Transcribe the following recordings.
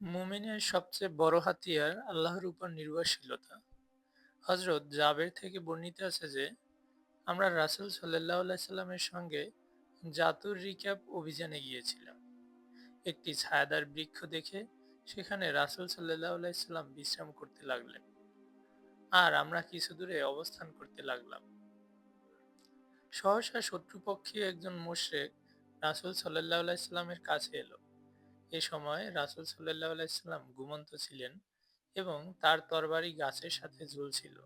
মুমিনের সবচেয়ে বড় হাতিয়ার আল্লাহর উপর নির্ভরশীলতা। হজরত জাবের থেকে বর্ণিত আছে যে, আমরা রাসুল সাল্লাহ সাল্লামের সঙ্গে জাতুর রিক্যাপ অভিযানে গিয়েছিলাম। একটি ছায়াদার বৃক্ষ দেখে সেখানে রাসুল সাল্লাহ সাল্লাম বিশ্রাম করতে লাগলেন। আর আমরা কিছু দূরে অবস্থান করতে লাগলাম। সহসা শত্রুপক্ষীয় একজন মোশেক রাসুল সাল্লাহ সাল্লামের কাছে এলো। এ সময় রাসুল সাল্লাহ আলাইসাল্লাম ঘুমন্ত ছিলেন এবং তার তরবারি গাছের সাথে ঝুলছিল।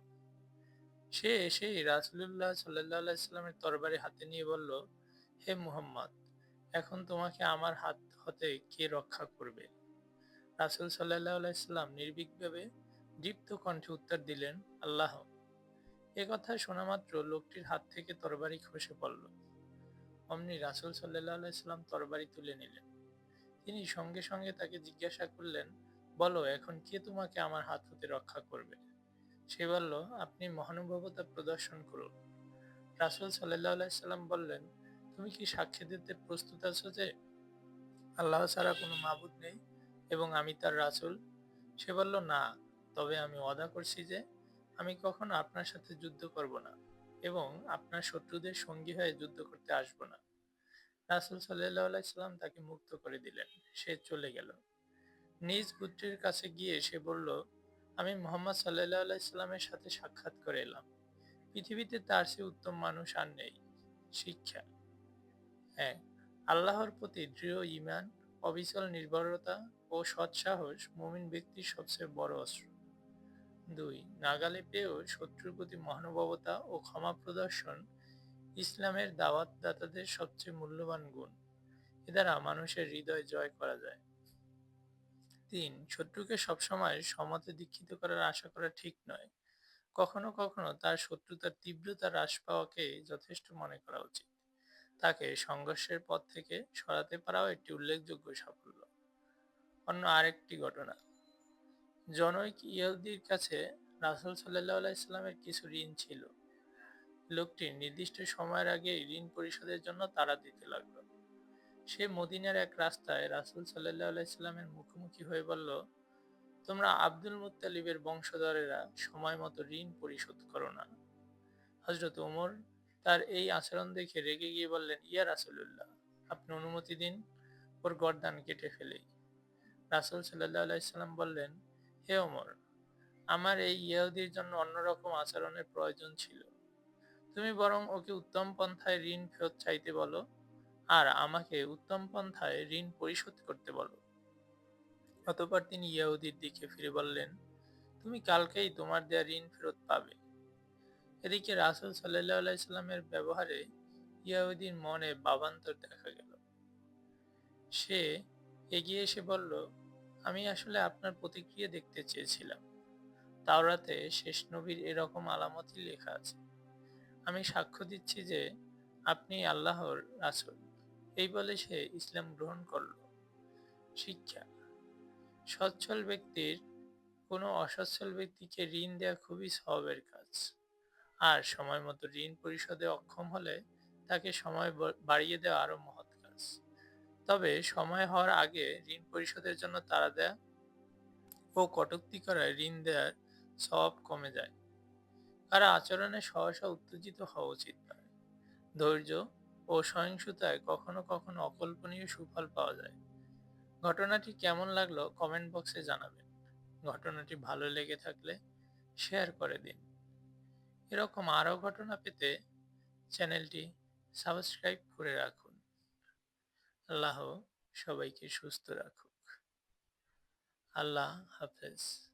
সে এসেই রাসুল্লাহ সাল্লাহ আলাইস্লামের তরবারি হাতে নিয়ে বলল, হে মুহাম্মদ, এখন তোমাকে আমার হাত হতে কে রক্ষা করবে? রাসুল সাল্লাহ আলাইস্লাম নির্ভীকভাবে দীপ্ত কণ্ঠে উত্তর দিলেন, আল্লাহ, এ কথা শোনা মাত্র লোকটির হাত থেকে তরবারি খসে পড়ল। অমনি রাসুল সাল্লাহ আলাইস্লাম তরবারি তুলে নিলেন। তিনি সঙ্গে সঙ্গে তাকে জিজ্ঞাসা করলেন, বলো, এখন কে তোমাকে আমার হাত হতে রক্ষা করবে? সে বলল, আপনি মহানুভবতা প্রদর্শন করুন। রাসুল সাল্লাম বললেন, তুমি কি সাক্ষী দিতে প্রস্তুত আছো যে আল্লাহ ছাড়া কোনো মাবুদ নেই এবং আমি তার রাসুল? সে বলল, না, তবে আমি ওয়াদা করছি যে আমি কখনো আপনার সাথে যুদ্ধ করব না এবং আপনার শত্রুদের সঙ্গী হয়ে যুদ্ধ করতে আসব না। রাসুল সাল্লাম তাকে মুক্ত করে দিলেন। সে চলে গেল। নিজ পুত্রের কাছে গিয়ে সে বলল, আমি মোহাম্মদ সাল্লাহ আলাইস্লামের সাথে সাক্ষাৎ করে এলাম। পৃথিবীতে তার চেয়ে উত্তম মানুষ আর নেই। শিক্ষা। হ্যাঁ আল্লাহর প্রতি দৃঢ় ইমান অবিচল নির্ভরতা ও সৎসাহস মুমিন ব্যক্তির সবচেয়ে বড় অস্ত্র। দুই, নাগালে পেয়েও শত্রুর প্রতি মহানুভবতা ও ক্ষমা প্রদর্শন ইসলামের দাওয়াতদাতাদের সবচেয়ে মূল্যবান গুণ। এ দ্বারা মানুষের হৃদয় জয় করা যায়। তিন, শত্রুকে সবসময় সমতে দীক্ষিত করার আশা করা ঠিক নয়। কখনো কখনো তার শত্রুতার তীব্রতা হ্রাস পাওয়াকে যথেষ্ট মনে করা উচিত। তাকে সংঘর্ষের পথ থেকে সরাতে পারাও একটি উল্লেখযোগ্য সাফল্য। অন্য আরেকটি ঘটনা। জনৈক ইয়দির কাছে রাসুল সাল্লাহ আলাইস্লামের কিছু ঋণ ছিল। লোকটি নির্দিষ্ট সময়ের আগে ঋণ পরিশোধের জন্য তারা দিতে লাগল। সে মদিনার এক রাস্তায় রাসুল সাল্লাহ আলাইস্লামের মুখোমুখি হয়ে বলল, তোমরা আব্দুল মুতালিবের বংশধরেরা সময় মতো ঋণ পরিশোধ করো না। হজরত ওমর তার এই আচরণ দেখে রেগে গিয়ে বললেন, ইয়া রাসুল্লাহ আপনি অনুমতি দিন, ওর গরদান কেটে ফেলে। রাসুল সাল্লাহ আলাইসাল্লাম বললেন, হে ওমর, আমার এই ইহুদির জন্য অন্যরকম আচরণের প্রয়োজন ছিল। তুমি বরং ওকে উত্তম পন্থায় ঋণ ফেরত চাইতে বলো, আর আমাকে উত্তম পন্থায় ঋণ পরিশোধ করতে বলো। অতপর তিনি ইয়াহুদির দিকে ফিরে বললেন, তুমি কালকেই তোমার দেয়া ঋণ ফেরত পাবে। এদিকে রাসুল সাল্লাহ আলাইস্লামের ব্যবহারে ইয়াহুদির মনে বাবান্তর দেখা গেল। সে এগিয়ে এসে বলল, আমি আসলে আপনার প্রতিক্রিয়া দেখতে চেয়েছিলাম। তাওরাতে শেষ নবীর এরকম আলামতই লেখা আছে। আমি সাক্ষ্য দিচ্ছি যে আপনি আল্লাহর রাসুল। এই বলে সে ইসলাম গ্রহণ করল। শিক্ষা। সচ্ছল ব্যক্তির কোনো অসচ্ছল ব্যক্তিকে ঋণ দেওয়া খুবই স্বভাবের কাজ। আর সময় মতো ঋণ পরিশোধে অক্ষম হলে তাকে সময় বাড়িয়ে দেওয়া আরও মহৎ কাজ। তবে সময় হওয়ার আগে ঋণ পরিশোধের জন্য তারা দেয়া ও কটুক্তি করায় ঋণ দেওয়ার সব কমে যায়। কারা আচরণে সহসা উত্তেজিত হওয়া উচিত নয়। ধৈর্য ও সহিংসতায় কখনো কখনো অকল্পনীয় সুফল পাওয়া যায়। ঘটনাটি কেমন লাগল কমেন্ট বক্সে জানাবেন। ঘটনাটি ভালো লেগে থাকলে শেয়ার করে দিন। এরকম আরও ঘটনা পেতে চ্যানেলটি সাবস্ক্রাইব করে রাখুন। আল্লাহ সবাইকে সুস্থ রাখুক। আল্লাহ হাফেজ।